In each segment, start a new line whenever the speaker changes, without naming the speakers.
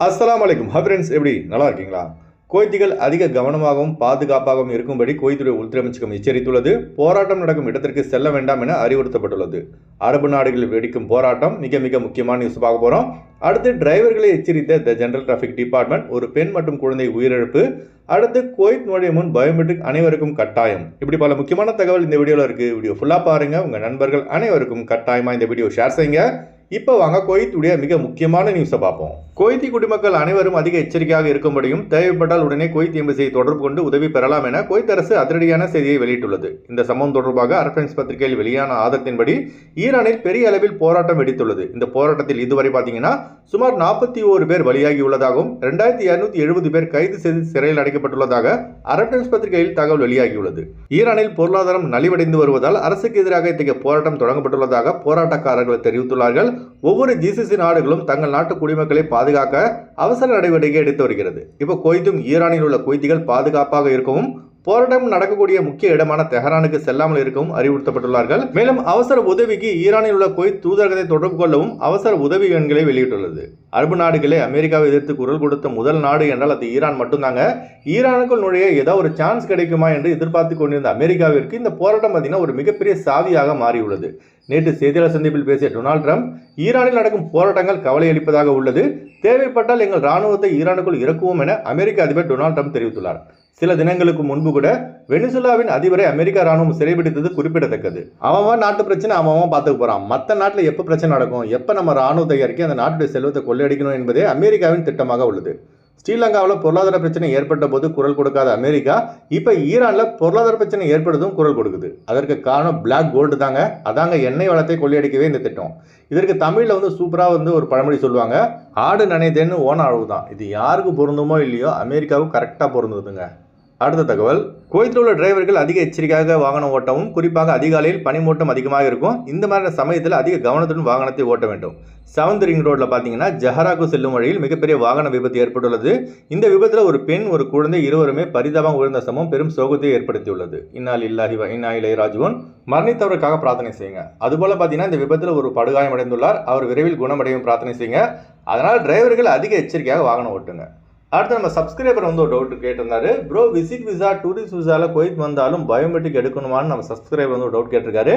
அஸ்லாம் வலைக்கும் hi friends எப்படி? நல்லா இருக்கீங்களா? கோய்த்திகள் அதிக கவனமாகவும் பாதுகாப்பாகவும் இருக்கும்படி குவைத்துடைய உள்துறை அமைச்சகம் எச்சரித்துள்ளது. போராட்டம் நடக்கும் இடத்திற்கு செல்ல வேண்டாம் என அறிவுறுத்தப்பட்டுள்ளது. அரபு நாடுகளில் வெடிக்கும் போராட்டம் மிக மிக முக்கியமான நியூஸ் பார்க்க போகிறோம் அடுத்து டிரைவர்களை எச்சரித்த த ஜெனரல் டிராஃபிக் டிபார்ட்மெண்ட் ஒரு பெண் மற்றும் குழந்தை உயிரிழப்பு. அடுத்து கோயத் நுழைய முன் பயோமெட்ரிக் அனைவருக்கும் கட்டாயம். இப்படி பல முக்கியமான தகவல் இந்த வீடியோவில் இருக்குது வீடியோ ஃபுல்லாக பாருங்கள் உங்கள் நண்பர்கள் அனைவருக்கும் கட்டாயமாக இந்த வீடியோ ஷேர் செய்யுங்க. இப்போ வாங்க குவைத்துடைய மிக முக்கியமான நியூஸை பார்ப்போம். குவைத்தி குடிமக்கள் அனைவரும் அதிக எச்சரிக்கையாக இருக்கும்படியும் தேவைப்பட்டால் உடனே குவைத் எம்பசியை தொடர்பு கொண்டு உதவி பெறலாம் என குவைத் அரசு அதிரடியான செய்தியை வெளியிட்டுள்ளது. இந்த சம்பவம் தொடர்பாக அரபன்ஸ் பத்திரிகையில் வெளியான ஆதத்தின்படி ஈரானில் பெரிய அளவில் போராட்டம் வெடித்துள்ளது. இந்த போராட்டத்தில் இதுவரை பார்த்தீங்கன்னா சுமார் நாற்பத்தி ஓரு பேர் பலியாகியுள்ளதாகவும் இரண்டாயிரத்தி ரெண்டாயிரத்தி இருநூத்தி எழுபது பேர் கைது செய்து சிறையில் அடைக்கப்பட்டுள்ளதாக அரபன்ஸ் பத்திரிகையில் தகவல் வெளியாகியுள்ளது. ஈரானில் பொருளாதாரம் நலிவடைந்து வருவதால் அரசுக்கு எதிராக இத்தகைய போராட்டம் தொடங்கப்பட்டுள்ளதாக போராட்டக்காரர்கள் தெரிவித்துள்ளார்கள். ஒவ்வொரு ஜிசிசி நாடுகளும் தங்கள் நாட்டு குடிமக்களை பாதுகாக்க அவசர நடவடிக்கை எடுத்து வருகிறது. இப்போ குவைத்தும் ஈரானில் உள்ள குவைத்திகள் பாதுகாப்பாக இருக்கவும் போராட்டம் நடக்கக்கூடிய முக்கிய இடமான தெஹரானுக்கு செல்லாமல் இருக்கவும் அறிவுறுத்தப்பட்டுள்ளார்கள். மேலும் அவசர உதவிக்கு ஈரானில் உள்ள குவைத் தூதரகத்தை தொடர்பு கொள்ளவும் அவசர உதவி எண்களை வெளியிட்டுள்ளது. அரபு நாடுகளே அமெரிக்காவை எதிர்த்து குரல் கொடுத்த முதல் நாடு என்றால் அது ஈரான் மட்டும்தாங்க. ஈரானுக்குள் நுழைய ஏதாவது ஒரு சான்ஸ் கிடைக்குமா என்று எதிர்பார்த்து கொண்டிருந்த அமெரிக்காவிற்கு இந்த போராட்டம் பார்த்தீங்கன்னா ஒரு மிகப்பெரிய சாவியாக மாறியுள்ளது. நேற்று செய்தியாளர் சந்திப்பில் பேசிய டொனால்ட் ட்ரம்ப் ஈரானில் நடக்கும் போராட்டங்கள் கவலை அளிப்பதாக உள்ளது. தேவைப்பட்டால் எங்கள் ராணுவத்தை ஈரானுக்குள் இறக்குவோம் என அமெரிக்க அதிபர் டொனால்ட் ட்ரம்ப் தெரிவித்துள்ளார். சில தினங்களுக்கு முன்பு கூட வெனிசுலாவின் அதிபரை அமெரிக்க ராணுவம் சிறைபிடித்தது குறிப்பிடத்தக்கது. அவன் நாட்டு பிரச்சனை அவன் பார்த்துக்க போறான். மற்ற நாட்டில் எப்போ பிரச்சனை நடக்கும் எப்போ நம்ம ராணுவத்தை இறக்கி அந்த நாட்டுடைய செல்வத்தை கொள்ளையடிக்கணும் என்பதே அமெரிக்காவின் திட்டமாக உள்ளது. ஸ்ரீலங்காவில் பொருளாதார பிரச்சனை ஏற்பட்ட போது குரல் கொடுக்காத அமெரிக்கா இப்போ ஈரானில் பொருளாதார பிரச்சனை ஏற்படுத்தும் குரல் கொடுக்குது. அதற்கு காரணம் பிளாக் கோல்டு தாங்க. அதாங்க எண்ணெய் வளத்தை கொள்ளையடிக்கவே இந்த திட்டம். இதற்கு தமிழில் வந்து சூப்பராக வந்து ஒரு பழமொழி சொல்லுவாங்க ஆடு நனைதேன்னு ஓன அளவு தான் இது யாருக்கு பொருந்துமோ இல்லையோ அமெரிக்காவுக்கு கரெக்டாக பொருந்துதுங்க. அடுத்த தகவல். குவைத்தில் உள்ள டிரைவர்கள் அதிக எச்சரிக்கையாக வாகனம் ஓட்டவும் குறிப்பாக அதிகாலையில் பனிமூட்டம் அதிகமாக இருக்கும். இந்த மாதிரி சமயத்தில் அதிக கவனத்துடன் வாகனத்தை ஓட்ட வேண்டும். செவன்த் ரிங் ரோட்டில் பார்த்தீங்கன்னா ஜஹராக்கு செல்லும் வழியில் மிகப்பெரிய வாகன விபத்து ஏற்பட்டுள்ளது. இந்த விபத்தில் ஒரு பெண் ஒரு குழந்தை இருவருமே பரிதாபம் உயர்ந்த சமம் பெரும் சோகத்தை ஏற்படுத்தியுள்ளது. இன்னால் இல்லாஹி வ இன்னா இலை ராஜுவன் மரணித்தவருக்காக பிரார்த்தனை செய்யுங்க. அதுபோல் பார்த்தீங்கன்னா இந்த விபத்தில் ஒரு படுகாயம் அடைந்துள்ளார் அவர் விரைவில் குணமடையும் பிரார்த்தனை செய்யுங்க. அதனால் டிரைவர்கள் அதிக எச்சரிக்கையாக வாகனம் ஓட்டுங்க. அடுத்து நம்ம சப்ஸ்கிரைபர் வந்து ஒரு டவுட் கேட்டிருந்தாரு. ப்ரோ விசிட் விசா டூரிஸ்ட் விசாவில் குவைத் வந்தாலும் பயோமெட்ரிக் எடுக்கணுமான்னு நம்ம சப்ஸ்கிரைபர் வந்து ஒரு டவுட் கேட்டிருக்காரு.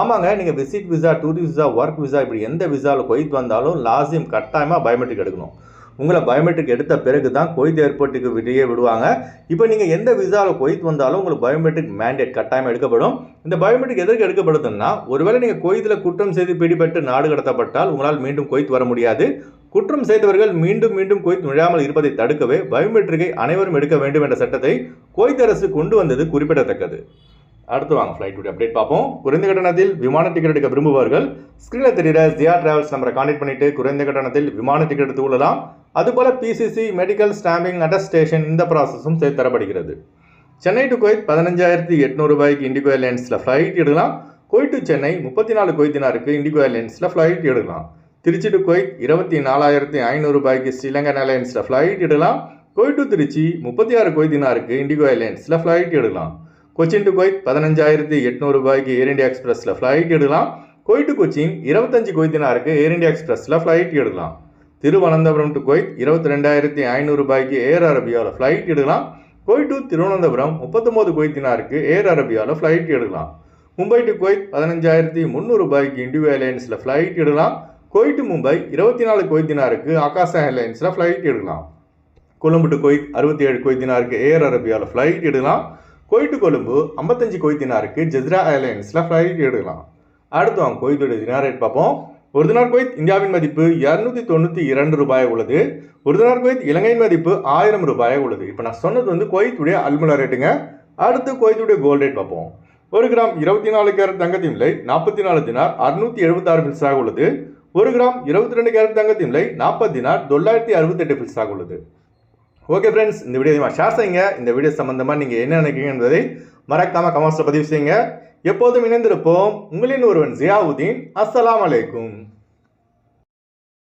ஆமாங்க நீங்கள் visit visa tourist visa work visa இப்படி எந்த விசாவில் குவைத் வந்தாலும் லாசியம் கட்டாயமாக பயோமெட்ரிக் எடுக்கணும். உங்களை பயோமெட்ரிக் எடுத்த பிறகு தான் கொய்த் ஏர்போர்ட்டுக்கு வெளியே விடுவாங்க. இப்போ நீங்கள் எந்த விசாவில் கொய்த் வந்தாலும் உங்களுக்கு பயோமெட்ரிக் மேண்டேட் கட்டாயம் எடுக்கப்படும். இந்த பயோமெட்ரிக் எதற்கு எடுக்கப்படுதுன்னா ஒருவேளை நீங்கள் கொய்த்தில் குற்றம் செய்து பிடிபட்டு நாடு கடத்தப்பட்டால் உங்களால் மீண்டும் கொய்த் வர முடியாது. குற்றம் செய்தவர்கள் மீண்டும் மீண்டும் குவைத் நுழையாமல் இருப்பதை தடுக்கவே பயோமெட்ரிக்கை அனைவரும் எடுக்க வேண்டும் என்ற சட்டத்தை குவைத் அரசு கொண்டு வந்தது குறிப்பிடத்தக்கது. அடுத்து வாங்க ஃப்ளைட் அப்டேட் பார்ப்போம். குறைந்த கட்டணத்தில் விமான டிக்கெட் எடுக்க விரும்புபவர்கள் ஸ்க்ரீனில் தெரிகிற ஜியா டிராவல்ஸ் நம்பரை கான்டெக்ட் பண்ணிட்டு குறைந்த கட்டணத்தில் விமான டிக்கெட் எடுத்து கொள்ளலாம். அதுபோல் பிசிசி மெடிக்கல் ஸ்டாம்பிங் அட்டஸ்டேஷன் இந்த ப்ராசஸும் சேர்த்து தரப்படுகிறது. சென்னை டு குவைத் பதினஞ்சாயிரத்தி எட்நூறு ரூபாய்க்கு இண்டிகோ ஏர்லைன்ஸில் ஃப்ளைட் எடுக்கலாம். குவைட் டு சென்னை முப்பத்தி நாலு குவைத்தினாருக்கு இண்டிகோ ஏர்லைன்ஸில் ஃப்ளைட் எடுக்கலாம். திருச்சி டு குவைத் இருபத்தி நாலாயிரத்தி ஐநூறு ரூபாய்க்கு ஸ்ரீலங்கன் ஏர்லைன்ஸில் ஃப்ளைட் எடுக்கலாம். குவைட் டு திருச்சி முப்பத்தி ஆறு குவைத்தினாருக்கு இண்டிகோ ஏர்லைன்ஸில் ஃப்ளைட் எடுக்கலாம். கொச்சின் டு குவைத் பதினஞ்சாயிரத்தி எட்நூறு ரூபாய்க்கு ஏர் இண்டியா எக்ஸ்பிரஸில் ஃப்ளைட் எடுக்கலாம். குவைட் டு கொச்சின் இருபத்தஞ்சு குவைத்தினாருக்கு ஏர் இண்டியா எக்ஸ்பிரஸில் ஃப்ளைட் எடுக்கலாம். திருவனந்தபுரம் டு குவைத் இருபத்தி ரெண்டாயிரத்தி ஐநூறு ரூபாய்க்கு ஏர் அரபியாவில் ஃப்ளைட் எடுக்கலாம். குவைட் டு திருவனந்தபுரம் முப்பத்தொம்போது குவைத்தினாருக்கு ஏர் அரபியாவில் ஃப்ளைட் எடுக்கலாம். மும்பை டு குவைத் பதினஞ்சாயிரத்தி முந்நூறு ரூபாய்க்கு இண்டிகோ ஏர்லைன்ஸில் ஃப்ளைட் எடுக்கலாம். குவைட் டு மும்பை இருபத்தி நாலு குவைத்தினாருக்கு ஆகாஷ் ஏர்லைன்ஸில் ஃப்ளைட் எடுக்கலாம். கொழும்பு டு குவைத் அறுபத்தி ஏழு கொய்தினாருக்கு ஏர் அரேபியாவில் ஃப்ளைட் எடுக்கலாம். குவைட் டு கொழும்பு ஐம்பத்தஞ்சு குவைத்தினாருக்கு ஜெஸ்ரா ஏர்லைன்ஸில் ஃப்ளைட் எடுக்கலாம். அடுத்து வாங்க குவைத்தோட தினார் ரேட் பார்ப்போம். ஒரு தினார் குவைத் இந்தியாவின் மதிப்பு இரநூத்தி தொண்ணூற்றி இரண்டு ரூபாய் உள்ளது. ஒரு தினார் குவைத் இலங்கையின் மதிப்பு ஆயிரம் ரூபாய் உள்ளது. இப்போ நான் சொன்னது வந்து குவைத்துடைய அல்முலா ரேட்டுங்க அடுத்து குவைத்துடைய கோல்ட் ரேட் பார்ப்போம். ஒரு கிராம் இருபத்தி நாலு கேரட் தங்கத்தின் விலை நாற்பத்தி நாலு தினார் அறுநூத்தி எழுபத்தாறு பில்ஸாக உள்ளது. ஒரு கிராம் இருபத்தி ரெண்டு கேரட் தங்கத்தின் விலை நாற்பது தினார் தொள்ளாயிரத்தி அறுபத்தெட்டு பில்ஸாக உள்ளது. ஓகே ஃப்ரெண்ட்ஸ் இந்த வீடியோ ஷேர் செய்யுங்க. இந்த வீடியோ சம்பந்தமாக நீங்கள் என்ன நினைக்கிறீங்க என்பதை மறக்காமல் கமெண்ட்ஸில் பதிவு செய்யுங்க. எப்போதும் இணைந்திருப்போம். உங்களின் ஒருவன் ஜியாவுதீன். அஸ்லாம் அலைக்கும்.